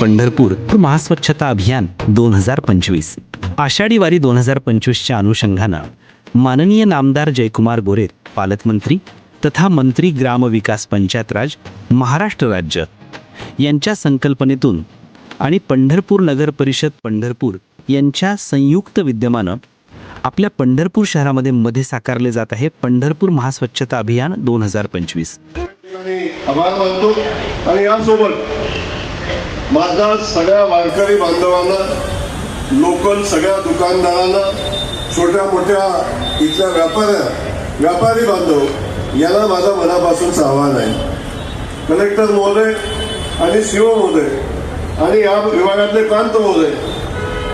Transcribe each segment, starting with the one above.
पंढरपूर महास्वच्छता अभियान दोन हजार पंचवीस. आषाढी वारी दोन हजार पंचवीसच्या अनुषंगानं माननीय नामदार जयकुमार गोरे पालकमंत्री तथा मंत्री ग्रामविकास पंचायत राज महाराष्ट्र राज्य यांच्या संकल्पनेतून आणि पंढरपूर नगर परिषद पंढरपूर यांच्या संयुक्त विद्यमानं आपल्या पंढरपूर शहरामध्ये मध्ये साकारले जात आहे पंढरपूर महास्वच्छता अभियान दोन हजार पंचवीस. आणि यासोबत माझा सगळ्या वारकरी बांधवांना लोकल सगळ्या दुकानदारांना छोट्या मोठ्या इथल्या व्यापाऱ्या व्यापारी बांधव याला माझं मनापासून आव्हान आहे. कलेक्टर महोदय आणि सीओ महोदय आणि या विभागातले प्रांत महोदय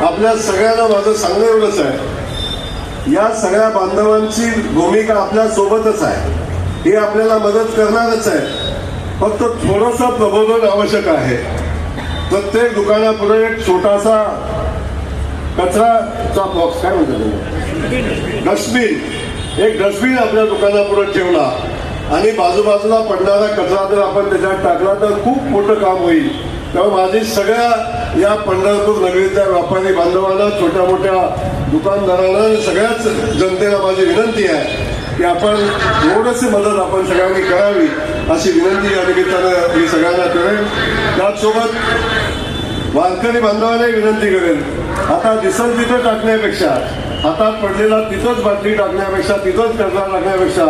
आपल्या सगळ्यांना माझं सांगणं एवढंच आहे. या सगळ्या बांधवांची भूमिका आपल्या सोबतच आहे. हे आपल्याला मदत करणारच आहे. फक्त थोडंसं प्रबोधन आवश्यक आहे. प्रत्येक दुकानापुढे एक छोटासा कचराचा बॉक्स काय म्हणतात डस्टबिन. एक डस्टबिन आपल्या दुकानापुढे ठेवला. आणि बाजूबाजूला पडणारा कचरा जर आपण त्याच्यात टाकला तर खूप मोठं काम होईल. तेव्हा माझी सगळ्या या पंढरपूर नगरीच्या व्यापारी बांधवांना छोट्या मोठ्या दुकानदारांना सगळ्याच जनतेला माझी विनंती आहे की आपण थोडीशी मदत आपण सगळ्यांनी करावी अशी विनंती या निमित्तानं मी सगळ्यांना करेन. त्याचसोबत वारकरी बांधवांनाही विनंती करेल आता दिसल तिथं टाकण्यापेक्षा हातात पडलेला तिथंच बाटली टाकण्यापेक्षा तिथंच कचरा टाकण्यापेक्षा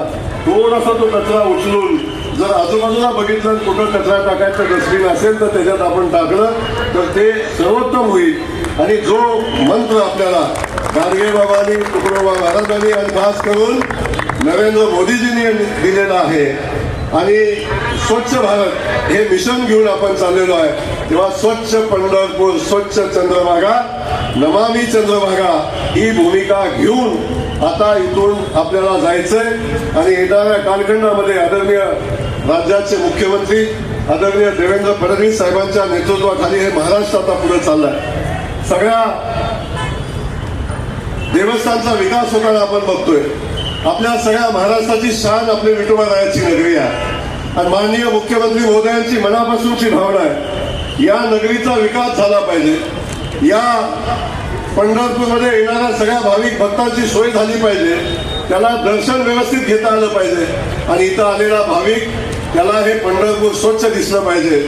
थोडासा तो कचरा उचलून जर आजूबाजूला बघितलं कुठं कचरा टाकायचं डस्टबिन असेल तर त्याच्यात आपण टाकलं तर ते सर्वोत्तम होईल. आणि जो मंत्र आपल्याला गाडगे बाबांनी तुकडोबा महाराजांनी आणि खास करून नरेंद्र मोदीजींनी दिलेला आहे आणि स्वच्छ भारत हे मिशन घेऊन आपण चाललेलो आहे. तेव्हा स्वच्छ पंढरपूर स्वच्छ चंद्रभागा नमामी चंद्रभागा ही भूमिका घेऊन आता इथून आपल्याला जायचंय. आणि येणाऱ्या कालखंडामध्ये आदरणीय राज्याचे मुख्यमंत्री आदरणीय देवेंद्र फडणवीस साहेबांच्या नेतृत्वाखाली हे महाराष्ट्र आता पुढे चाललंय. सगळ्या देवस्थानचा विकास होताना आपण बघतोय. आपल्या सगळ्या महाराष्ट्राची शान आपली विठोबारायाची नगरी आहे. आणि माननीय मुख्यमंत्री महोदयांची मनापासूनची भावना आहे. या नगरीचा विकास झाला पाहिजे. या पंढरपूरमध्ये येणाऱ्या सगळ्या भाविक भक्तांची सोय झाली पाहिजे. त्याला दर्शन व्यवस्थित घेता आलं पाहिजे. आणि इथं आलेला भाविक त्याला हे पंढरपूर स्वच्छ दिसलं पाहिजे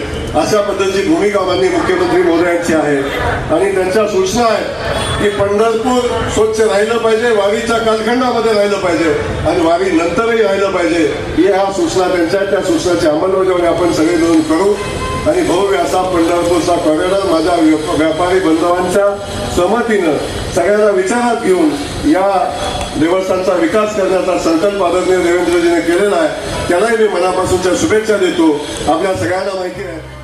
अशा पद्धतीची भूमिका माननीय मुख्यमंत्री महोदयांची आहे. आणि त्यांच्या सूचना आहेत की पंढरपूर स्वच्छ राहिलं पाहिजे वारीच्या कालखंडामध्ये राहिलं पाहिजे आणि वारी नंतरही राहिलं पाहिजे ही ह्या सूचना त्यांच्या त्या सूचनाची अंमलबजावणी आपण सगळे मिळून करू. आणि भव्य असा पंढरपूरचा कॉरिडॉर माझ्या व्यापारी बांधवांच्या सहमतीनं सगळ्यांना विचारात घेऊन या देवस्थानचा विकास करण्याचा संकल्प आदरणीय देवेंद्रजीने केलेला आहे. त्यालाही मी मनापासूनच्या शुभेच्छा देतो. आपल्या सगळ्यांना माहिती आहे.